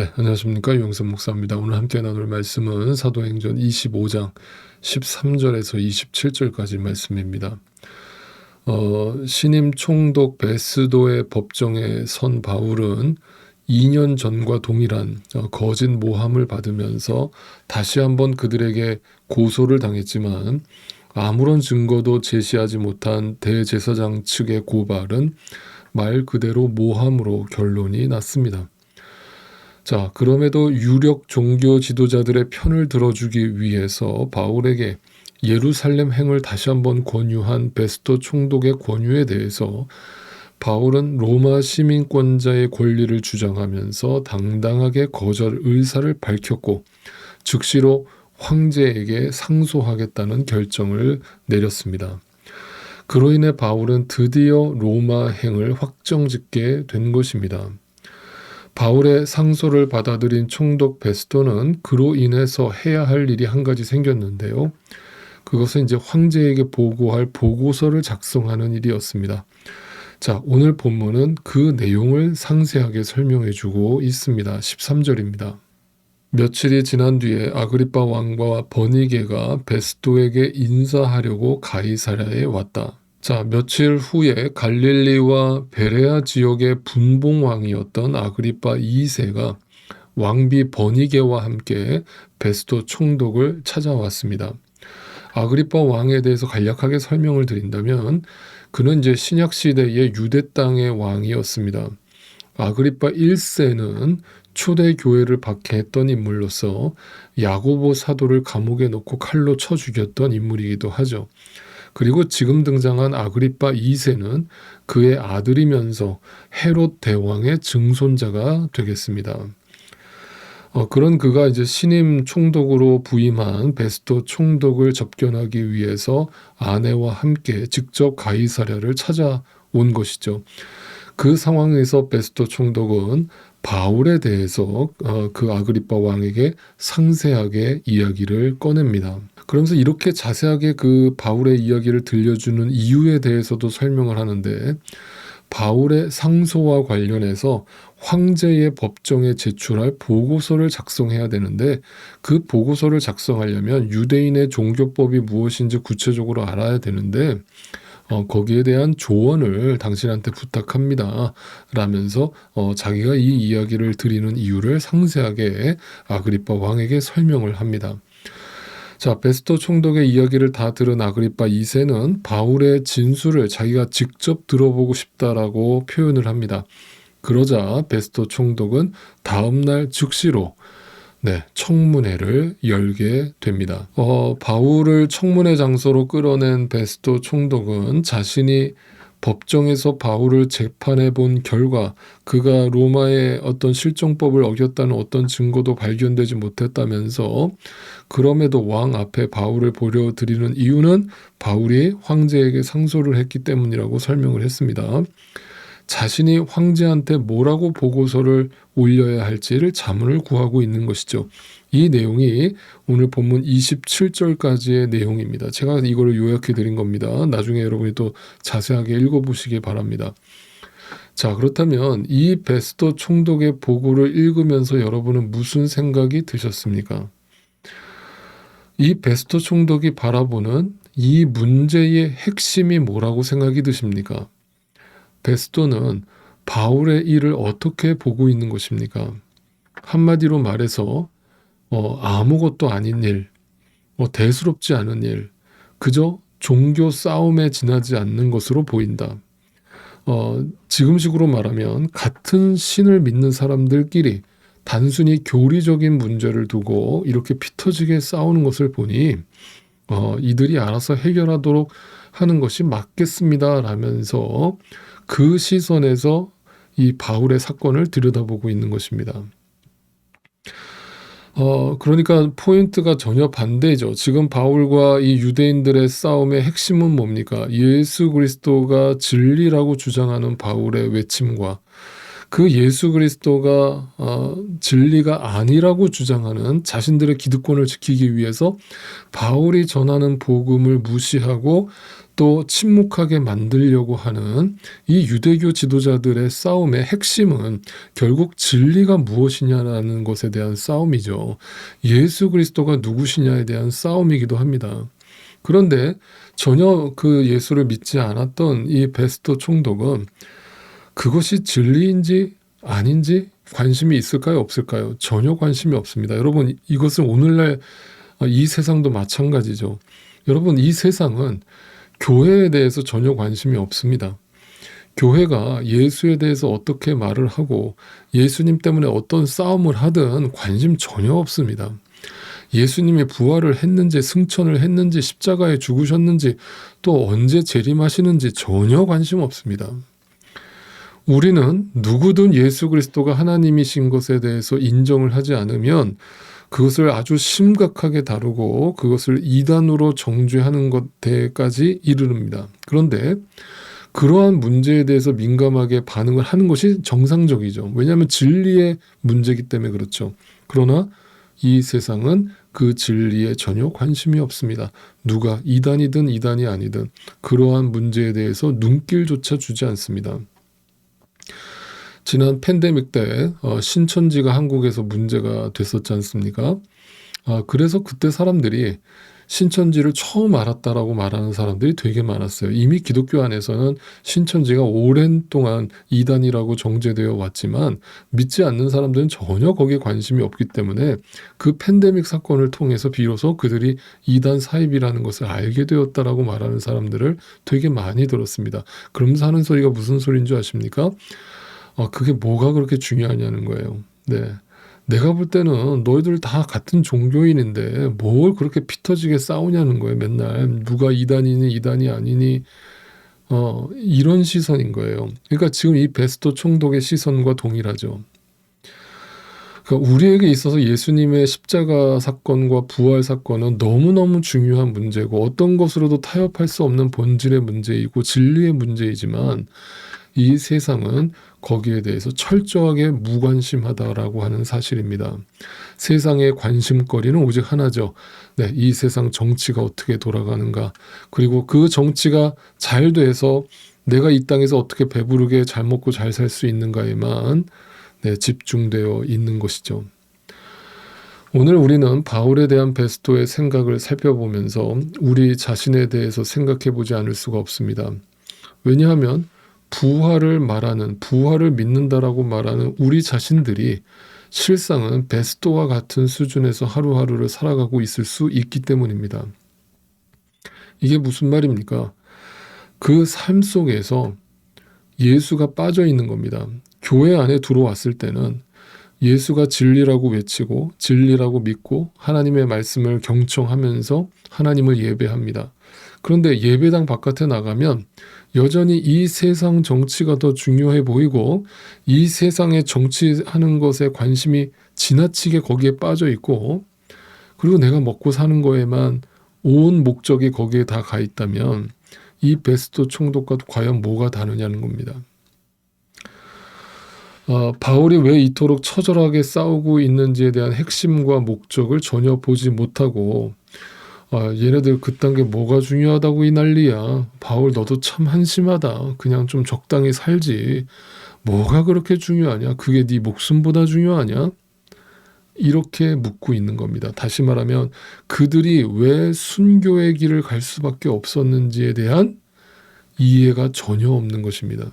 네, 안녕하십니까. 유영선 목사입니다. 오늘 함께 나눌 말씀은 사도행전 25장 13절에서 27절까지 말씀입니다. 어, 신임 총독 베스도의 법정에 선 바울은 2년 전과 동일한 어, 거짓 모함을 받으면서 다시 한번 그들에게 고소를 당했지만 아무런 증거도 제시하지 못한 대제사장 측의 고발은 말 그대로 모함으로 결론이 났습니다. 자, 그럼에도 유력 종교 지도자들의 편을 들어주기 위해서 바울에게 예루살렘 행을 다시 한번 권유한 베스토 총독의 권유에 대해서 바울은 로마 시민권자의 권리를 주장하면서 당당하게 거절 의사를 밝혔고 즉시로 황제에게 상소하겠다는 결정을 내렸습니다. 그로 인해 바울은 드디어 로마 행을 확정 짓게 된 것입니다. 바울의 상소를 받아들인 총독 베스토는 그로 인해서 해야 할 일이 한 가지 생겼는데요. 그것은 이제 황제에게 보고할 보고서를 작성하는 일이었습니다. 자, 오늘 본문은 그 내용을 상세하게 설명해 주고 있습니다. 13절입니다. 며칠이 지난 뒤에 아그리파 왕과 버니게가 베스토에게 인사하려고 가이사랴에 왔다. 자, 며칠 후에 갈릴리와 베레아 지역의 분봉왕이었던 아그리파 2세가 왕비 버니게와 함께 베스토 총독을 찾아왔습니다. 아그리파 왕에 대해서 간략하게 설명을 드린다면 그는 이제 신약 시대의 유대 땅의 왕이었습니다. 아그리파 1세는 초대 교회를 박해했던 인물로서 야고보 사도를 감옥에 넣고 칼로 쳐 죽였던 인물이기도 하죠. 그리고 지금 등장한 아그리파 2세는 그의 아들이면서 헤롯 대왕의 증손자가 되겠습니다. 어, 그런 그가 이제 신임 총독으로 부임한 베스토 총독을 접견하기 위해서 아내와 함께 직접 가이사랴를 찾아온 것이죠. 그 상황에서 베스토 총독은 바울에 대해서 어, 그 아그리파 왕에게 상세하게 이야기를 꺼냅니다. 그러면서 이렇게 자세하게 그 바울의 이야기를 들려주는 이유에 대해서도 설명을 하는데 바울의 상소와 관련해서 황제의 법정에 제출할 보고서를 작성해야 되는데 그 보고서를 작성하려면 유대인의 종교법이 무엇인지 구체적으로 알아야 되는데 어, 거기에 대한 조언을 당신한테 부탁합니다. 라면서 어, 자기가 이 이야기를 드리는 이유를 상세하게 아그리파 왕에게 설명을 합니다. 자, 베스토 총독의 이야기를 다 들은 아그리파 2세는 바울의 진술을 자기가 직접 들어보고 싶다라고 표현을 합니다. 그러자 베스토 총독은 다음날 즉시로 네, 청문회를 열게 됩니다. 어, 바울을 청문회 장소로 끌어낸 베스토 총독은 자신이 법정에서 바울을 재판해 본 결과 그가 로마의 어떤 실정법을 어겼다는 어떤 증거도 발견되지 못했다면서 그럼에도 왕 앞에 바울을 보려 드리는 이유는 바울이 황제에게 상소를 했기 때문이라고 설명을 했습니다. 자신이 황제한테 뭐라고 보고서를 올려야 할지를 자문을 구하고 있는 것이죠. 이 내용이 오늘 본문 27절까지의 내용입니다. 제가 이거를 요약해 드린 겁니다. 나중에 여러분이 또 자세하게 읽어보시기 바랍니다. 자, 그렇다면 이 베스토 총독의 보고를 읽으면서 여러분은 무슨 생각이 드셨습니까? 이 베스토 총독이 바라보는 이 문제의 핵심이 뭐라고 생각이 드십니까? 베스토는 바울의 일을 어떻게 보고 있는 것입니까? 한마디로 말해서 어, 아무것도 아닌 일, 어, 대수롭지 않은 일, 그저 종교 싸움에 지나지 않는 것으로 보인다. 어, 지금식으로 말하면 같은 신을 믿는 사람들끼리 단순히 교리적인 문제를 두고 이렇게 피터지게 싸우는 것을 보니 어, 이들이 알아서 해결하도록 하는 것이 맞겠습니다. 라면서 그 시선에서 이 바울의 사건을 들여다보고 있는 것입니다. 어, 그러니까 포인트가 전혀 반대죠. 지금 바울과 이 유대인들의 싸움의 핵심은 뭡니까? 예수 그리스도가 진리라고 주장하는 바울의 외침과 그 예수 그리스도가 어, 진리가 아니라고 주장하는 자신들의 기득권을 지키기 위해서 바울이 전하는 복음을 무시하고 또 침묵하게 만들려고 하는 이 유대교 지도자들의 싸움의 핵심은 결국 진리가 무엇이냐라는 것에 대한 싸움이죠. 예수 그리스도가 누구시냐에 대한 싸움이기도 합니다. 그런데 전혀 그 예수를 믿지 않았던 이 베스토 총독은 그것이 진리인지 아닌지 관심이 있을까요? 없을까요? 전혀 관심이 없습니다. 여러분, 이것은 오늘날 이 세상도 마찬가지죠. 여러분, 이 세상은 교회에 대해서 전혀 관심이 없습니다. 교회가 예수에 대해서 어떻게 말을 하고 예수님 때문에 어떤 싸움을 하든 관심 전혀 없습니다. 예수님이 부활을 했는지 승천을 했는지 십자가에 죽으셨는지 또 언제 재림하시는지 전혀 관심 없습니다. 우리는 누구든 예수 그리스도가 하나님이신 것에 대해서 인정을 하지 않으면 그것을 아주 심각하게 다루고 그것을 이단으로 정죄하는 것에까지 이르릅니다. 그런데 그러한 문제에 대해서 민감하게 반응을 하는 것이 정상적이죠. 왜냐하면 진리의 문제이기 때문에 그렇죠. 그러나 이 세상은 그 진리에 전혀 관심이 없습니다. 누가 이단이든 이단이 아니든 그러한 문제에 대해서 눈길조차 주지 않습니다. 지난 팬데믹 때 어, 신천지가 한국에서 문제가 됐었지 않습니까? 아, 그래서 그때 사람들이 신천지를 처음 알았다라고 말하는 사람들이 되게 많았어요. 이미 기독교 안에서는 신천지가 오랜 동안 이단이라고 정제되어 왔지만 믿지 않는 사람들은 전혀 거기에 관심이 없기 때문에 그 팬데믹 사건을 통해서 비로소 그들이 이단 사입이라는 것을 알게 되었다라고 말하는 사람들을 되게 많이 들었습니다. 그러면서 하는 소리가 무슨 소리인 줄 아십니까? 아, 그게 뭐가 그렇게 중요하냐는 거예요. 네. 내가 볼 때는 너희들 다 같은 종교인인데 뭘 그렇게 피 터지게 싸우냐는 거예요. 맨날 누가 이단이니 이단이 아니니 어, 이런 시선인 거예요. 그러니까 지금 이 베스토 총독의 시선과 동일하죠. 그러니까 우리에게 있어서 예수님의 십자가 사건과 부활 사건은 너무너무 중요한 문제고 어떤 것으로도 타협할 수 없는 본질의 문제이고 진리의 문제이지만 이 세상은 거기에 대해서 철저하게 무관심하다라고 하는 사실입니다. 세상의 관심거리는 오직 하나죠. 네, 이 세상 정치가 어떻게 돌아가는가. 그리고 그 정치가 잘 돼서 내가 이 땅에서 어떻게 배부르게 잘 먹고 잘 살 수 있는가에만 네, 집중되어 있는 것이죠. 오늘 우리는 바울에 대한 베스토의 생각을 살펴보면서 우리 자신에 대해서 생각해 보지 않을 수가 없습니다. 왜냐하면 부활을 말하는 부활을 믿는다라고 말하는 우리 자신들이 실상은 베스토와 같은 수준에서 하루하루를 살아가고 있을 수 있기 때문입니다. 이게 무슨 말입니까? 그 삶 속에서 예수가 빠져 있는 겁니다. 교회 안에 들어왔을 때는 예수가 진리라고 외치고 진리라고 믿고 하나님의 말씀을 경청하면서 하나님을 예배합니다. 그런데 예배당 바깥에 나가면 여전히 이 세상 정치가 더 중요해 보이고 이 세상에 정치하는 것에 관심이 지나치게 거기에 빠져 있고 그리고 내가 먹고 사는 거에만 온 목적이 거기에 다 가 있다면 이 베스트 총독과 과연 뭐가 다르냐는 겁니다. 어, 바울이 왜 이토록 처절하게 싸우고 있는지에 대한 핵심과 목적을 전혀 보지 못하고 아, 얘네들 그딴 게 뭐가 중요하다고 이 난리야. 바울 너도 참 한심하다. 그냥 좀 적당히 살지. 뭐가 그렇게 중요하냐? 그게 네 목숨보다 중요하냐? 이렇게 묻고 있는 겁니다. 다시 말하면 그들이 왜 순교의 길을 갈 수밖에 없었는지에 대한 이해가 전혀 없는 것입니다.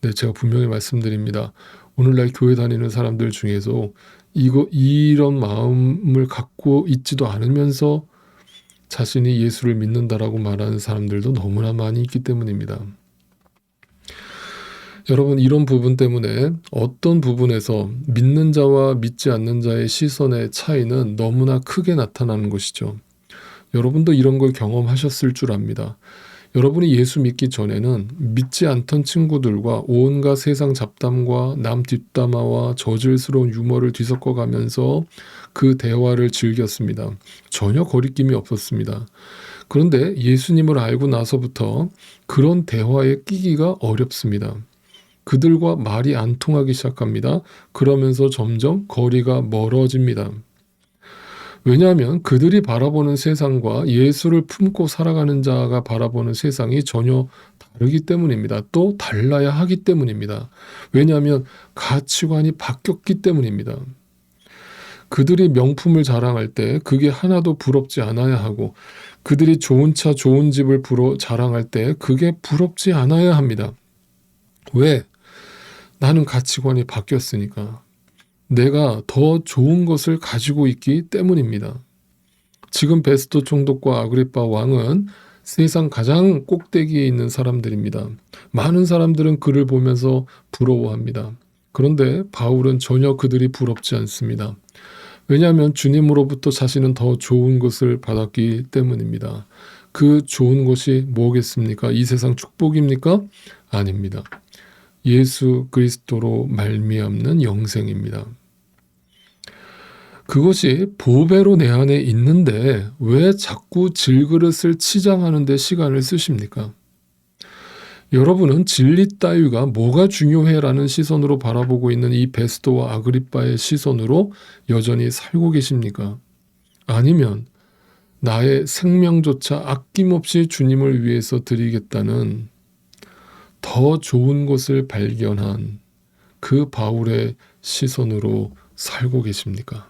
네, 제가 분명히 말씀드립니다. 오늘날 교회 다니는 사람들 중에서 이거 이런 마음을 갖고 있지도 않으면서 자신이 예수를 믿는다라고 말하는 사람들도 너무나 많이 있기 때문입니다. 여러분 이런 부분 때문에 어떤 부분에서 믿는 자와 믿지 않는 자의 시선의 차이는 너무나 크게 나타나는 것이죠. 여러분도 이런 걸 경험하셨을 줄 압니다. 여러분이 예수 믿기 전에는 믿지 않던 친구들과 온갖 세상 잡담과 남 뒷담화와 저질스러운 유머를 뒤섞어 가면서 그 대화를 즐겼습니다. 전혀 거리낌이 없었습니다. 그런데 예수님을 알고 나서부터 그런 대화에 끼기가 어렵습니다. 그들과 말이 안 통하기 시작합니다. 그러면서 점점 거리가 멀어집니다. 왜냐하면 그들이 바라보는 세상과 예수를 품고 살아가는 자가 바라보는 세상이 전혀 다르기 때문입니다. 또 달라야 하기 때문입니다. 왜냐하면 가치관이 바뀌었기 때문입니다. 그들이 명품을 자랑할 때 그게 하나도 부럽지 않아야 하고 그들이 좋은 차, 좋은 집을 부러 자랑할 때 그게 부럽지 않아야 합니다. 왜? 나는 가치관이 바뀌었으니까. 내가 더 좋은 것을 가지고 있기 때문입니다. 지금 베스토 총독과 아그리파 왕은 세상 가장 꼭대기에 있는 사람들입니다. 많은 사람들은 그를 보면서 부러워합니다. 그런데 바울은 전혀 그들이 부럽지 않습니다. 왜냐하면 주님으로부터 자신은 더 좋은 것을 받았기 때문입니다. 그 좋은 것이 뭐겠습니까? 이 세상 축복입니까? 아닙니다. 예수 그리스도로 말미암는 영생입니다. 그것이 보배로 내 안에 있는데 왜 자꾸 질그릇을 치장하는 데 시간을 쓰십니까? 여러분은 진리 따위가 뭐가 중요해라는 시선으로 바라보고 있는 이 베스토와 아그리빠의 시선으로 여전히 살고 계십니까? 아니면 나의 생명조차 아낌없이 주님을 위해서 드리겠다는 더 좋은 것을 발견한 그 바울의 시선으로 살고 계십니까?